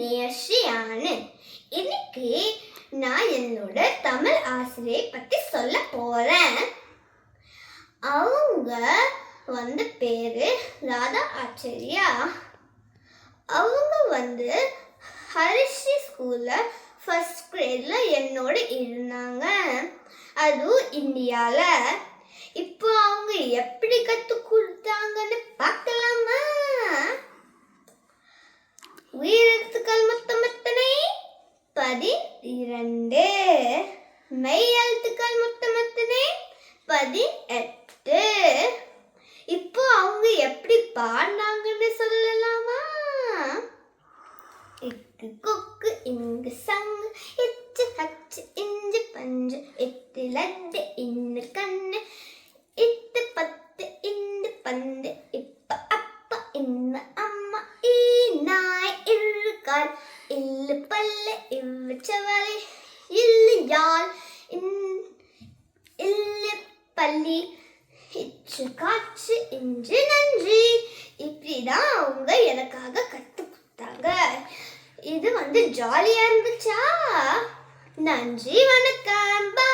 நேஷியானு இன்னைக்கு நான் என்னோட தமிழ் ஆசிரியை பற்றி சொல்ல போறேன். அவங்க வந்து பேரு ராதா ஆச்சரியா. அவங்க வந்து ஹரிஷி ஸ்கூலில் ஃபஸ்ட் கிரேடில் என்னோட இருந்தாங்க. அதுவும் இந்தியால. இப்போ அவங்க எப்படி கற்றுக் கொடுத்தாங்கன்னு பார்க்கலாமா? உயிர் உயிரெழுத்துக்கள் மொத்தம் எத்தனை? பதிரண்டு மெய் எழுத்துக்கள் மொத்தம் எத்தனை? பதினெட்டு. இப்போ அவங்க எப்படி பாடினாங்கன்னு சொல்லலாமா? இக்கு கொக்கு இங்கு சங்கு இச்சு ஹச்சு இஞ்சு பஞ்சு எட்டு லட்டு இன்னு கண்ணு யார் இல்லு பல்ல இவ்வச்சவரை இல்லு யாழ் இல்லு பள்ளி இச்சு காற்று இன்று நன்றி. இப்படிதான் அவங்க எனக்காக கத்து கொடுத்தாங்க. இது வந்து ஜாலியா இருந்துச்சா நன்றி வணக்கம். பா